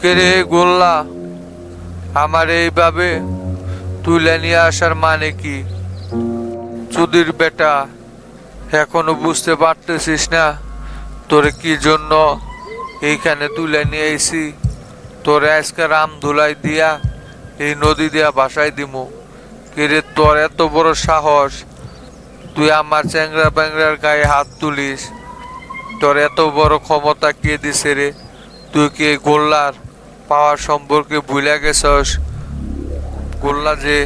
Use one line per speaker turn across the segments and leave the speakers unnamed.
কেরে গোল্লা, আমার এইভাবে তুলে নিয়ে আসার মানে কি? চুদির বেটা, এখনও বুঝতে পারতেছিস না তোরে কি জন্য এইখানে তুলে নিয়ে আইছি? তোরে আজকে রাম ধুলাই দিয়া এই নদী দিয়া ভাসাই দিমু। কিরে তোর এত বড় সাহস? তুই আমার চ্যাংরা ব্যাংরার গায়ে হাত তুলিস। তোর এত বড় ক্ষমতা কে দিছে রে? তুই কি গোল্লার? পাওয়ার সম্পর্কে ভুলে গেছস? গোল্লা যে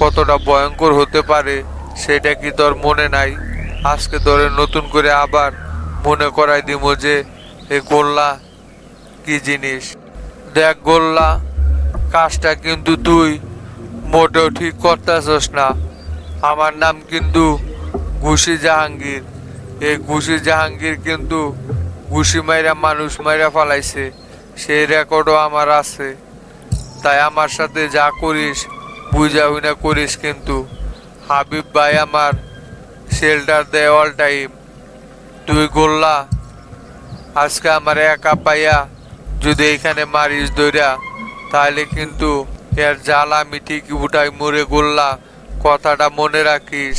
কতটা ভয়ঙ্কর হতে পারে, সেটা কি তোর মনে নাই? আজকে তোরে নতুন করে আবার মনে করাই দিব যে, এ গোল্লা কি জিনিস? দেখ গোল্লা, কাজটা কিন্তু তুই মোটেও ঠিক করতেছস না। আমার নাম কিন্তু ঘুষি জাহাঙ্গীর। এই ঘুষি জাহাঙ্গীর কিন্তু ঘুষি মাইরা মানুষ মাইরা ফালাইছে। সেই রেকর্ডও আমার আছে। তাই আমার সাথে যা করিস বুঝা উইনা করিস কিন্তু। হাবিব ভাই আমার শেল্টার দেয় অল টাইম তুই গোল্লা, আজকে আমার একা পাইয়া যদি এখানে মারিস দইরা, তাহলে কিন্তু এর জাল আমি ঠিকই উঠাই মরে গোল্লা, কথাটা মনে রাখিস।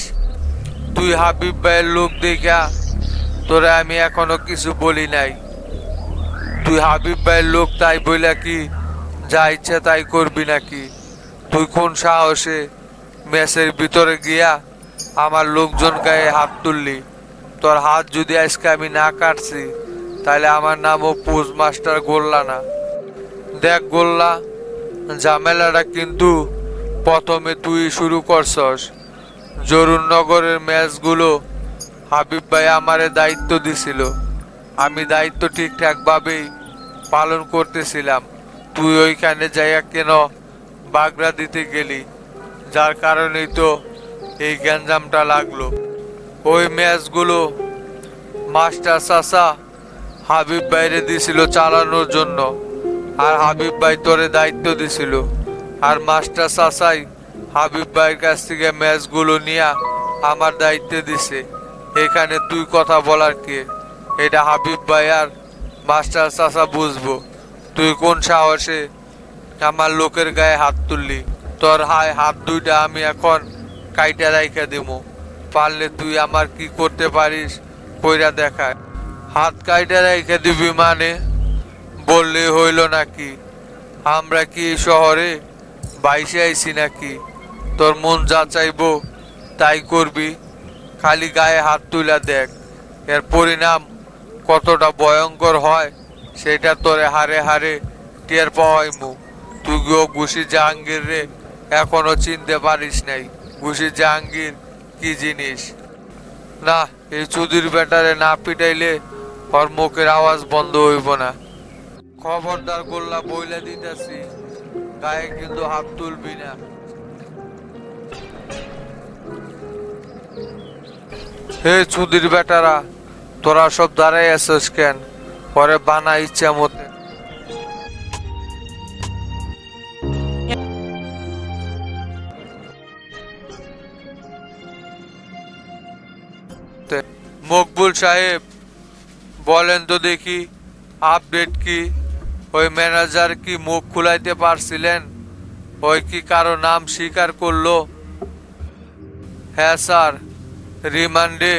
তুই হাবিব ভাইয়ের লোক দেখা তোরে আমি এখনও কিছু বলি নাই। তুই হাবিব ভাইয়ের লোক, তাই বইলা কি যা ইচ্ছা তাই করবি নাকি? তুই কোন সাহসে ম্যাচের ভিতরে গিয়া আমার লোকজন গায়ে হাত তুললি? তোর হাত যদি আজকে আমি না কাটছি তাহলে আমার নামও পোস্ট মাস্টার গোল্লা না। দেখ গোল্লা, ঝামেলাটা কিন্তু প্রথমে তুই শুরু করছস। জরুরনগরের ম্যাচগুলো হাবিব ভাই আমারে দায়িত্ব দিছিল। আমি দায়িত্ব ঠিকঠাকভাবেই পালন করতেছিলাম। তুই ওইখানে যাইয়া কেন বাগড়া দিতে গেলি? যার কারণেই তো এই গ্যাঞ্জামটা লাগল। ওই ম্যাচগুলো মাস্টার চাষা হাবিব বাইরে দিছিল চালানোর জন্য। আর হাবিব ভাই তোরে দায়িত্ব দিছিল। আর মাস্টার চাষাই হাবিব ভাইয়ের কাছ থেকে ম্যাচগুলো নিয়ে আমার দায়িত্বে দিছে। এখানে তুই কথা বলার কে? এটা হাবিব ভাই আর মাস্টার চাষা বুঝব। তুই কোন সাহসে আমার লোকের গায়ে হাত তুললি? তোর হায় হাত দুইটা আমি এখন কাইটা রাইখা দিমু। পারলে তুই আমার কি করতে পারিস কইরা দেখায়। হাত কাইটা রাইখা দিবি মানে? বললে হইল নাকি? আমরা কি শহরে বাইসে আইছি নাকি? তোর মন যা চাইব তাই করবি। খালি গায়ে হাত তুলা দেখ। এর পরিণাম কতটা ভয়ঙ্কর হয়, সেটা তোরে হারে হারে টের পাওয়াই মু। তুই গো ঘুষি জাহাঙ্গীর রে, এখনও চিনতে পারিস নাই, ঘুষি জাহাঙ্গীর কি জিনিস? না, এই চুদির ব্যাটারে না পিটাইলে ওর মুখের আওয়াজ বন্ধ হইব না। খবরদার গোল্লা বইলে দিতেছি, গায়ে কিন্তু হাত তুলবি না। হে চুদির বেটারা তোরা সব দাঁড়াই আছিস কেন? পরে বানা ইচ্ছা মতে। মকবুল সাহেব, বলেন তো দেখি, আপডেট কি? ওই ম্যানেজার কি মুখ খুলাইতে পারছিলেন? ওই কি কারও নাম স্বীকার করল? হ্যাঁ স্যার, রিমান্ডে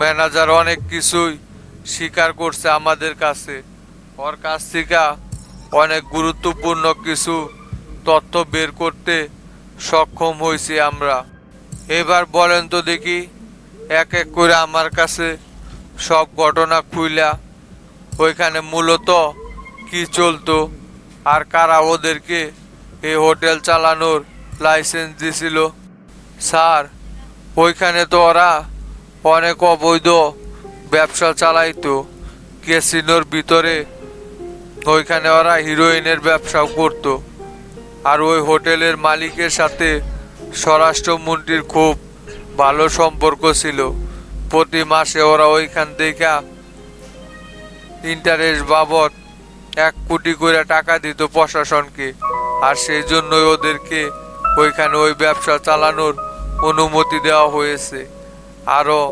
ম্যানেজার অনেক কিছুই স্বীকার করছে আমাদের কাছে। ওর কাছ থেকে অনেক গুরুত্বপূর্ণ কিছু তথ্য বের করতে সক্ষম হয়েছি আমরা। এবার বলেন তো দেখি, এক এক করে আমার কাছে সব ঘটনা খুইলা ওইখানে মূলত কি চলতো আর কারা ওদেরকে এই হোটেল চালানোর লাইসেন্স দিছিল। স্যার, ওইখানে তো ওরা অনেক অবৈধ ব্যবসা চালাইতো। ক্যাসিনোর ভিতরে ওইখানে ওরা হিরোইনের ব্যবসাও করতো। আর ওই হোটেলের মালিকের সাথে স্বরাষ্ট্রমন্ত্রীর খুব ভালো সম্পর্ক ছিল। প্রতি মাসে ওরা ওইখান থেকে ইন্টারেস্ট বাবদ এক কোটি করে টাকা দিত প্রশাসনকে। আর সেই জন্যই ওদেরকে ওইখানে ওই ব্যবসা চালানোর অনুমতি দেওয়া হয়েছে। আরও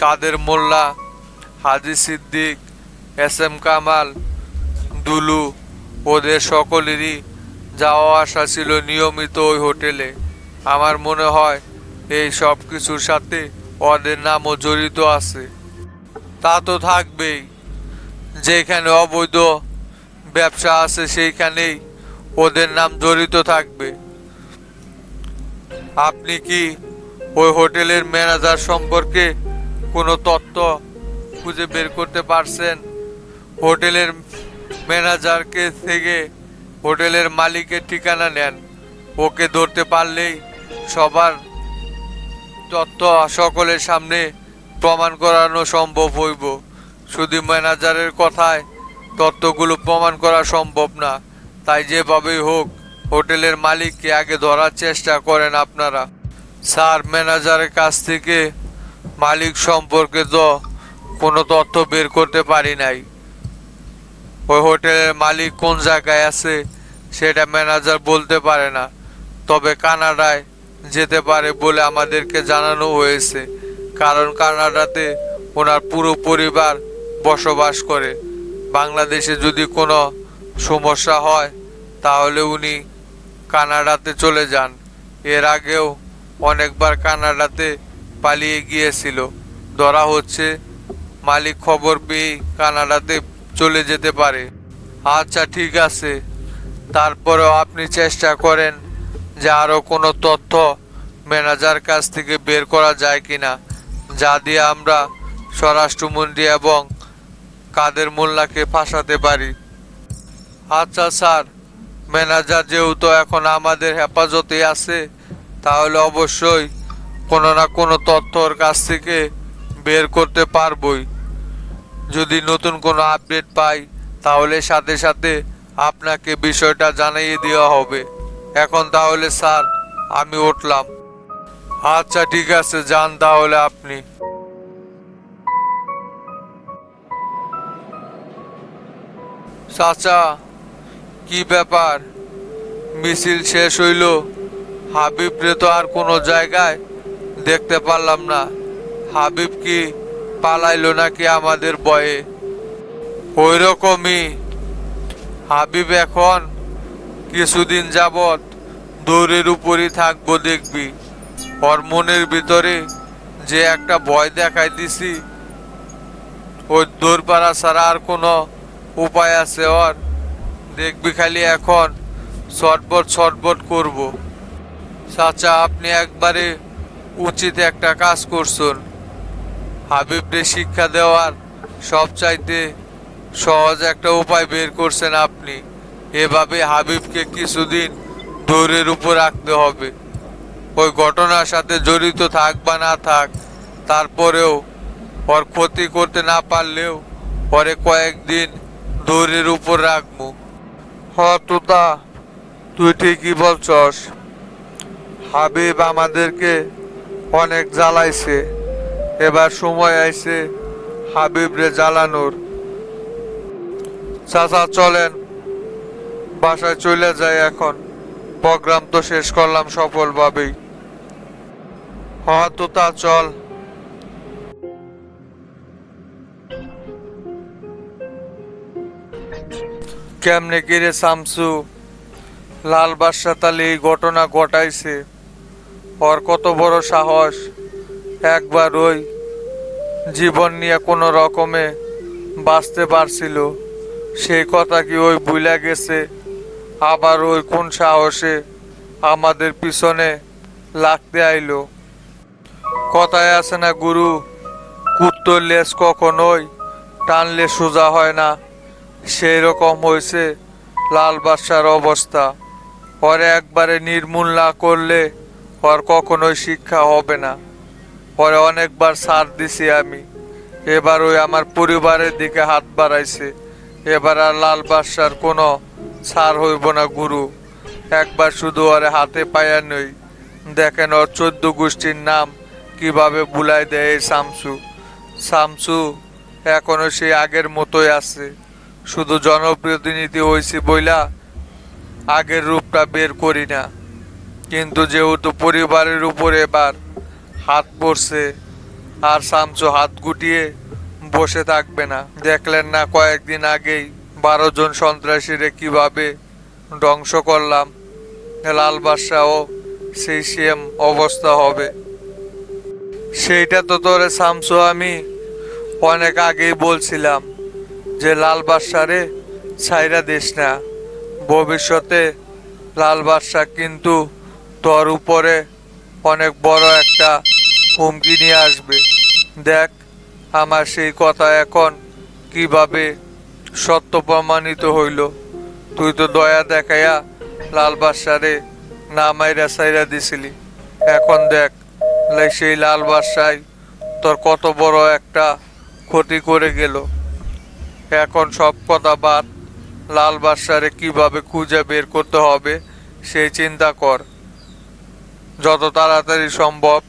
কাদের মোল্লা, হাজি সিদ্দিক, এস এম কামাল, দুলু, ওদের সকলেরই যাওয়া আসা ছিল নিয়মিত ওই হোটেলে। আমার মনে হয় এই সব কিছুর সাথে ওদের নামও জড়িত আছে। তা তো থাকবেই। যেখানে অবৈধ ব্যবসা আছে সেইখানেই ওদের নাম জড়িত থাকবে। আপনি কি ওই হোটেলের ম্যানেজার সম্পর্কে কোনো তথ্য খুঁজে বের করতে পারছেন? হোটেলের ম্যানেজারকে থেকে হোটেলের মালিকের ঠিকানা নেন। ওকে ধরতে পারলেই সবার তথ্য সকলের সামনে প্রমাণ করানো সম্ভব হইব। শুধু ম্যানেজারের কথায় তথ্যগুলো প্রমাণ করা সম্ভব না। তাই যেভাবেই হোক, হোটেলের মালিককে আগে ধরার চেষ্টা করেন আপনারা। স্যার, ম্যানেজারের কাছ থেকে মালিক সম্পর্কে তো কোনো তথ্য বের করতে পারি নাই। ওই হোটেলের মালিক কোন জায়গায় আছে সেটা ম্যানেজার বলতে পারে না। তবে কানাডায় যেতে পারে বলে আমাদেরকে জানানো হয়েছে, কারণ কানাডাতে ওনার পুরো পরিবার বসবাস করে। বাংলাদেশে যদি কোনো সমস্যা হয়, তাহলে উনি কানাডাতে চলে যান। এর আগেও অনেকবার কানাডাতে পালিয়ে গিয়েছিল। ধরা হচ্ছে মালিক খবর পেয়ে কানাডাতে চলে যেতে পারে। আচ্ছা ঠিক আছে। তারপরেও আপনি চেষ্টা করেন যে আরও কোনো তথ্য ম্যানেজার কাছ থেকে বের করা যায় কিনা, যা দিয়ে আমরা স্বরাষ্ট্রমন্ত্রী এবং কাদের মোল্লাকে ফাঁসাতে পারি। আচ্ছা স্যার। ম্যানেজার যেহেতু এখন আমাদের হেফাজতে আছে তাহলে অবশ্যই কোনো না কোনো তথ্য ওর কাছ থেকে বের করতে পারবই। যদি নতুন কোনো আপডেট পাই, তাহলে সাথে সাথে আপনাকে বিষয়টা জানিয়ে দেওয়া হবে। এখন তাহলে স্যার, আমি উঠলাম। আচ্ছা ঠিক আছে, যান তাহলে আপনি। চাচা, কি ব্যাপার? মিছিল শেষ হইল? হাবিবরে তো আর কোনো জায়গায় দেখতে পারলাম না। হাবিব কি পালাইলো নাকি আমাদের বয়ে? ওই রকমই হাবিব এখন কিছুদিন যাবৎ দৌড়ের উপরই থাকব দেখবি। ওর মনের ভিতরে যে একটা ভয় দেখাই দিছি, ওই দৌড় পাড়া ছাড়া আর কোনো উপায় আছে ওর। দেখবি খালি এখন ছটবট ছটবট করব। চাচা, আপনি একবারে উচিত একটা কাজ করছেন। হাবিবরে শিক্ষা দেওয়ার সবচাইতে সহজ একটা উপায় বের করছেন আপনি। এভাবে হাবিবকে কিছুদিন দৌড়ের উপর রাখতে হবে। ওই ঘটনার সাথে জড়িত থাক বা না থাক, তারপরেও ওর ক্ষতি করতে না পারলেও পরে কয়েকদিন দৌড়ের উপর রাখব। হ তুতা, তুই ঠিকই বলছস। হাবিব আমাদেরকে অনেক জ্বালাইছে। এবার সময় আইছে হাবিবরে জ্বালানোর। চাচা, চলেন। বাসায় চলে যায় এখন। প্রোগ্রাম তো শেষ করলাম সফলভাবেই। হ তো চল। কেমনে কিরে শামসু লাল বাদশা তালে এই ঘটনা ঘটাইছে। ওর কত বড় সাহস। একবার ওই জীবন নিয়ে কোনো রকমে বাঁচতে পারছিল। সেই কথা কি ওই ভুলে গেছে? আবার ওই কোন সাহসে আমাদের পিছনে লাগতে আইলো? কথায় আছে না গুরু, কুত্তর লেজ কখনোই টানলে সোজা হয় না। সেই রকম হয়েছে লাল বাদশার অবস্থা। পরে একবারে নির্মূল না করলে ওর কখনোই শিক্ষা হবে না। পরে অনেকবার সার দিছি আমি। এবার ওই আমার পরিবারের দিকে হাত বাড়াইছে। এবার আর লাল বাদশার কোনো সার হইব না গুরু। একবার শুধু ওরে হাতে পায়া নই। দেখেন ওর চোদ্দ গোষ্ঠীর নাম কীভাবে বুলাই দেয় এই শামসু। শামসু এখনও সেই আগের মতোই আছে। শুধু জনপ্রতিনিধি হয়েছি বইলা আগের রূপটা বের করি না। কিন্তু যেহেতু পরিবারের উপরে এবার হাত পড়ছে, আর শামসু হাত গুটিয়ে বসে থাকবে না। দেখলেন না কয়েকদিন আগেই বারো জন সন্ত্রাসীরে কীভাবে ধ্বংস করলাম, লাল বাদশাও সেই সেম অবস্থা হবে। সেইটা তো তোরে সামসু আমি অনেক আগেই বলছিলাম যে লাল বাদশারে ছাইরা দিস না। ভবিষ্যতে লাল বাদশাহ কিন্তু তোর উপরে অনেক বড় একটা হুমকি নিয়ে আসবে। দেখ, আমার সেই কথা এখন কীভাবে সত্য প্রমাণিত হইল। তুই তো দয়া দেখাইয়া লাল বাদশারে না মাইরা সাইরা দিছিলি। এখন দেখ সেই লাল বাদশাই তোর কত বড় একটা ক্ষতি করে গেল। এখন সব কথা বাদ, লাল বাদশারে কীভাবে খুঁজে বের করতে হবে সেই চিন্তা কর। যত তাড়াতাড়ি সম্ভব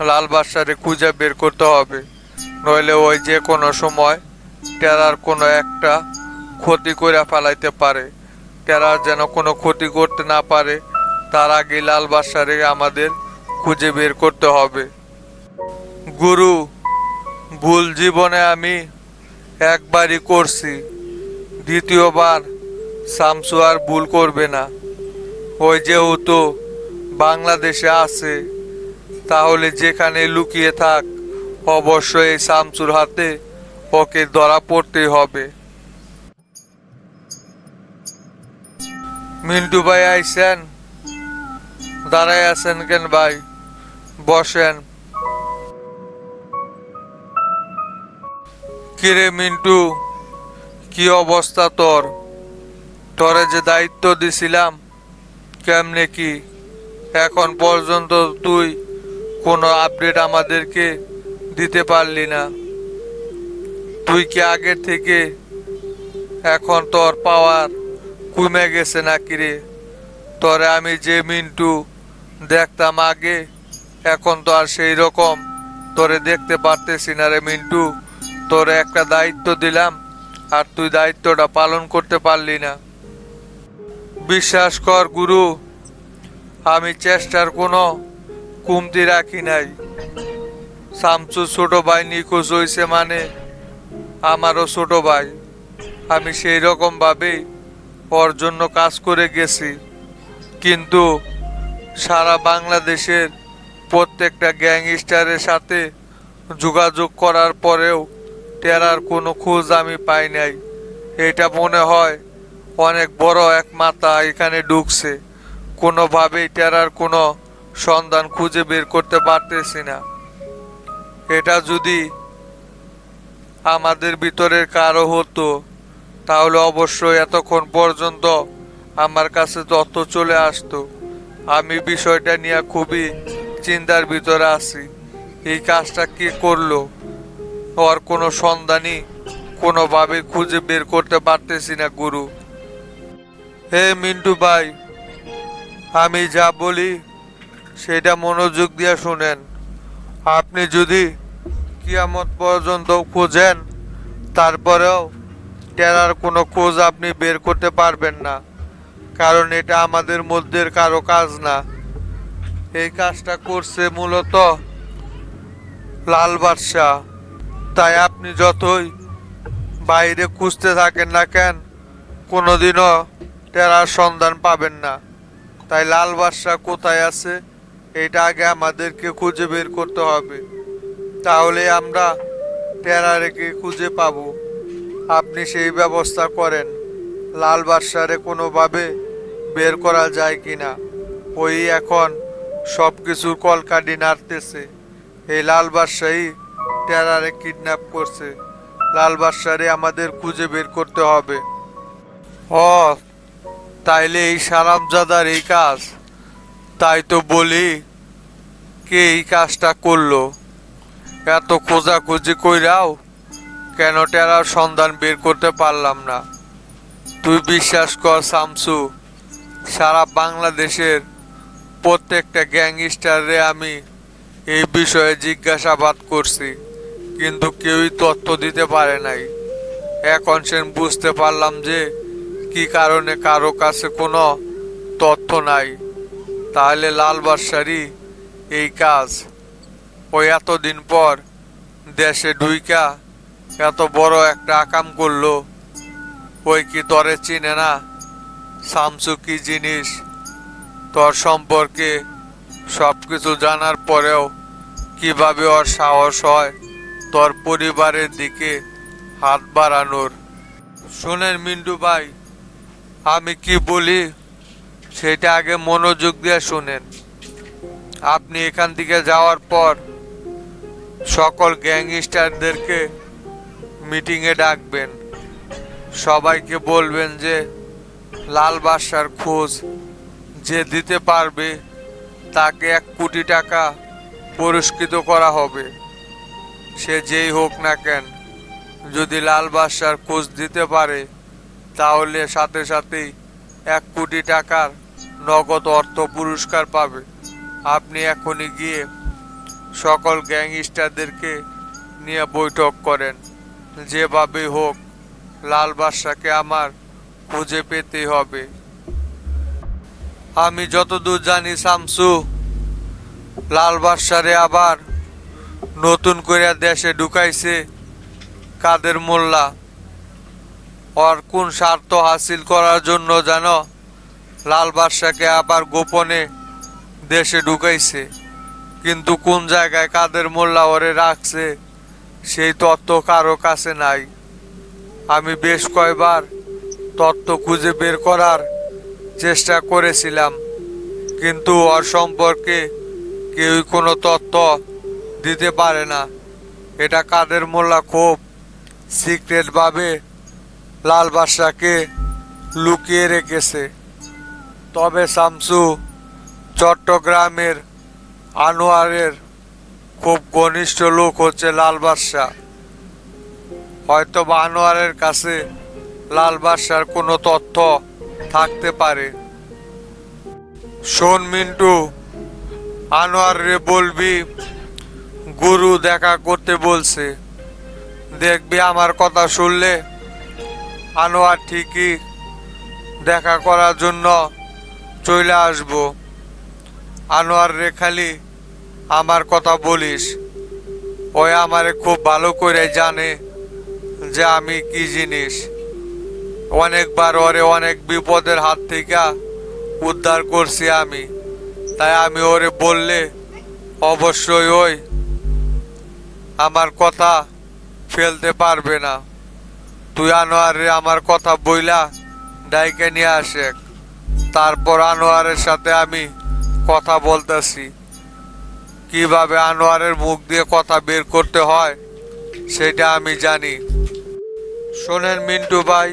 লাল বাদশারে খুঁজে বের করতে হবে। নইলে ওই যে কোনো সময় টেরার কোনো একটা ক্ষতি করে ফেলাইতে পারে। টেরার যেন কোনো ক্ষতি করতে না পারে, তার আগে লাল বাদশারে আমাদের খুঁজে বের করতে হবে। গুরু, ভুল জীবনে আমি একবারই করছি। দ্বিতীয়বার শামসু আর ভুল করবে না। ওই যেহেতু বাংলাদেশে আছে, তাহলে যেখানে লুকিয়ে থাক, অবশ্যই শামসুর হাতে ওকে ধরা পড়তে হবে। মিন্টু ভাই আইসেন? দাঁড়াই আছেন কেন ভাই? বসেন। কিরে মিন্টু, কি অবস্থা তোর? তোরে যে দায়িত্ব দিছিলাম, কেমনে কি? এখন পর্যন্ত তুই কোনো আপডেট আমাদেরকে দিতে পারলি না। তুই কি আগের থেকে এখন তোর পাওয়ার কমে গেছে নাকি রে? তোরে আমি যে মিন্টু দেখতাম আগে, এখন তো আর সেই রকম তোরে দেখতে পারতেছি না রে মিন্টু। তোরে একটা দায়িত্ব দিলাম, আর তুই দায়িত্বটা পালন করতে পারলি না। বিশ্বাস কর গুরু আমি চেষ্টার কোনো কমতি রাখি নাই। শামসু ছোট ভাই নিখোঁজ হয়েছে মানে আমারও ছোট ভাই। আমি সেই রকম ভাবেই ওর জন্য কাজ করে গেছি। কিন্তু সারা বাংলাদেশের প্রত্যেকটা গ্যাংস্টারের সাথে যোগাযোগ করার পরেও টেরার কোনো খোঁজ আমি পাই নাই। এটা মনে হয় অনেক বড় এক মাথা এখানে ঢুকছে। কোনোভাবেই টেরার কোনো সন্ধান খুঁজে বের করতে পারতেছি না। এটা যদি আমাদের ভিতরের কারও হতো, তাহলে অবশ্যই এতক্ষণ পর্যন্ত আমার কাছে তথ্য চলে আসতো। আমি বিষয়টা নিয়ে খুবই চিন্তার ভিতরে আছি। এই কাজটা কে করল? ওর কোনো সন্ধানই কোনোভাবে খুঁজে বের করতে পারতেছি না, গুরু। হে মিন্টু ভাই আমি যা বলি, সেটা মনোযোগ দিয়ে শুনেন। আপনি যদি কিয়ামত পর্যন্ত খোঁজেন, তারপরেও টেরার কোনো খোঁজ আপনি বের করতে পারবেন না, কারণ এটা আমাদের মধ্যে কারও কাজ না। এই কাজটা করছে মূলত লাল বাদশাহ। তাই আপনি যতই বাইরে খুঁজতে থাকেন না কেন, কোনোদিনও টেরার সন্ধান পাবেন না। তাই লাল বাদশাহ কোথায় আছে? এটা আগে আমাদেরকে খুঁজে বের করতে হবে। তাহলে আমরা টেরারেকে খুঁজে পাবো। আপনি সেই ব্যবস্থা করেন। লাল বাদশারে কোনোভাবে বের করা যায় কি না ওই এখন সব কিছুর কলকাটি নাড়তেছে। এই লাল বাদশাহী টেরারে কিডন্যাপ করছে। লাল বাদশারে আমাদের খুঁজে বের করতে হবে। ও তাইলে এই সারামজাদার এই কাজ? তাই তো বলি, কে এই কাজটা করল? এত খোঁজাখুঁজি কইরাও কেন টেরার সন্ধান বের করতে পারলাম না? তুই বিশ্বাস কর শামসু সারা বাংলাদেশের প্রত্যেকটা গ্যাংস্টারে আমি এই বিষয়ে জিজ্ঞাসাবাদ করছি, কিন্তু কেউই তথ্য দিতে পারে নাই। এখন সে বুঝতে পারলাম যে কি কারণে কারও কাছে কোনো তথ্য নাই? তাহলে লাল এই কাজ। ও এতদিন পর দেশে ঢুইকা এত বড় একটা আকাম করল। ওই কি তরে চিনে না? শামসু কি জিনিস? তোর সম্পর্কে সব কিছু জানার পরেও কীভাবে ওর সাহস হয় তোর পরিবারের দিকে হাত বাড়ানোর? শোনেন মিন্টু ভাই আমি কি বলি? সেটা আগে মনোযোগ দিয়ে শুনেন। আপনি এখান থেকে যাওয়ার পর সকল গ্যাংস্টারদেরকে মিটিংয়ে ডাকবেন। সবাইকে বলবেন যে, লাল বাদশার খোঁজ যে দিতে পারবে, তাকে এক কোটি টাকা পুরস্কৃত করা হবে। সে যেই হোক না কেন, যদি লাল বাদশার খোঁজ দিতে পারে তাহলে সাথে সাথেই এক কোটি টাকার নগদ অর্থ পুরস্কার পাবে। আপনি এখনই গিয়ে সকল গ্যাংস্টারদেরকে নিয়ে বৈঠক করেন। যেভাবেই হোক, লাল বাদশাকে আমার খুঁজে পেতে হবে। আমি যতদূর জানি শামসু, লাল বাদশারে আবার নতুন করে দেশে ঢুকাইছে কাদের মোল্লা। ওর কোন স্বার্থ হাসিল করার জন্য জানো লাল বাদশাকে আবার গোপনে দেশে ঢুকাইছে? কিন্তু কোন জায়গায় কাদের মোল্লা ওরে রাখছে, সেই তথ্য কারও কাছে নাই। আমি বেশ কয়বার তথ্য খুঁজে বের করার চেষ্টা করেছিলাম, কিন্তু ওর সম্পর্কে কেউই কোনো তথ্য দিতে পারে না। এটা কাদের মোল্লা খুব সিক্রেটভাবে লাল বাদশাকে লুকিয়ে রেখেছে। তবে শামসু চট্টগ্রামের আনোয়ারের খুব ঘনিষ্ঠ লোক হচ্ছে লাল বাদশাহ হয়তো বা আনোয়ারের কাছে লাল বাদশার কোনো তথ্য থাকতে পারে। শোন মিন্টু আনোয়ার বলবি, গুরু দেখা করতে বলছে। দেখবি আমার কথা শুনলে আনোয়ার ঠিকই দেখা করার জন্য চলে আসব। আনোয়ার রে খালি আমার কথা বলিস। ওই আমারে খুব ভালো করে জানে যে আমি কি জিনিস। অনেকবার ওরে অনেক বিপদের হাত থেকে উদ্ধার করছি আমি। তাই আমি ওরে বললে অবশ্যই ওই আমার কথা ফেলতে পারবে না। তুই আনোয়ারে আমার কথা বইলা ডাইকে নিয়ে আসে। তারপর আনোয়ারের সাথে আমি কথা বলতেছি। কীভাবে আনোয়ারের মুখ দিয়ে কথা বের করতে হয়, সেটা আমি জানি। শোনেন মিন্টু ভাই,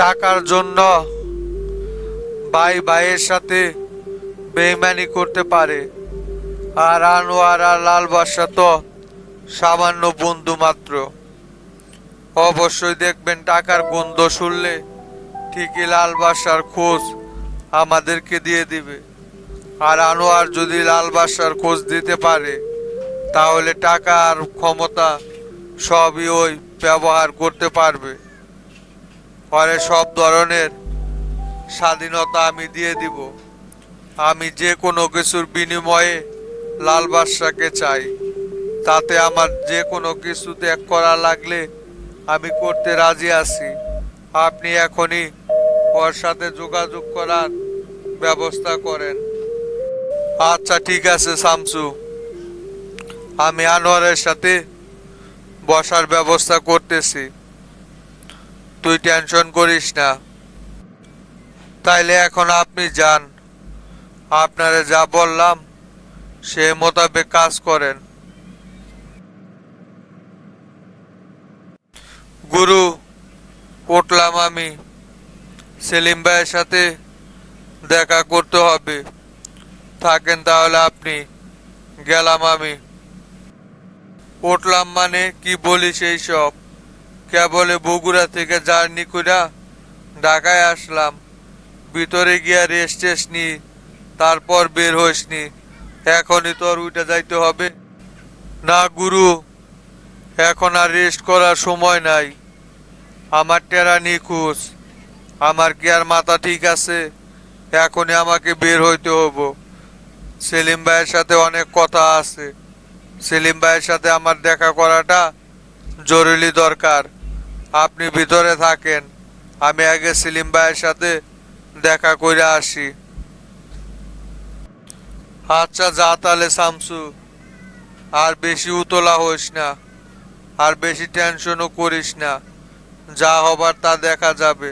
টাকার জন্য ভাই ভাইয়ের সাথে বেইমানি করতে পারে। আর আনোয়ার আর লাল বাদশা তো সামান্য বন্ধু মাত্র। অবশ্যই দেখবেন টাকার গন্ধ শুনলে ঠিকই লাল বাদশার খোঁজ আমাদেরকে দিয়ে দিবে। আর আনোয়ার যদি লাল বাদশার খোঁজ দিতে পারে, তাহলে টাকা আর ক্ষমতা সবই ওই ব্যবহার করতে পারবে। পরে সব ধরনের স্বাধীনতা আমি দিয়ে দিব। আমি যে কোনো কিছুর বিনিময়ে লাল বাদশাকে চাই। তাতে আমার যে কোনো কিছু ত্যাগ করা লাগলে আমি করতে রাজি আছি। আপনি এখনই ওর সাথে যোগাযোগ করার ব্যবস্থা করেন। আচ্ছা ঠিক আছে শামসু আমি আনোয়ারের সাথে বসার ব্যবস্থা করতেছি। তুই টেনশন করিস না। তাইলে এখন আপনি যান। আপনারে যা বললাম সে মোতাবেক কাজ করেন। গুরু উঠলাম আমি। সেলিম ভাইয়ের সাথে দেখা করতে হবে। থাকেন তাহলে আপনি। গেলাম আমি। উঠলাম মানে কি বলি সেই সব? কেবলে বগুড়া থেকে জার্নি কইরা ঢাকায় আসলাম। ভিতরে গিয়া রেস্ট নি, তারপর বের হইসনি। এখনই তোর উঠে যাইতে হবে। না গুরু এখন আর রেস্ট করার সময় নাই। আমার টেরা নিখুঁজ। আমার কি আর মাথা ঠিক আছে? এখনই আমাকে বের হইতে হব সেলিম ভাইয়ের সাথে অনেক কথা আছে। সেলিম ভাইয়ের সাথে আমার দেখা করাটা জরুরি দরকার। আপনি ভিতরে থাকেন। আমি আগে সেলিম ভাইয়ের সাথে দেখা করে আসি। আচ্ছা যা তাহলে, শামসু। আর বেশি উতলা হইস না। আর বেশি টেনশনও করিস না। যা হবার তা দেখা যাবে।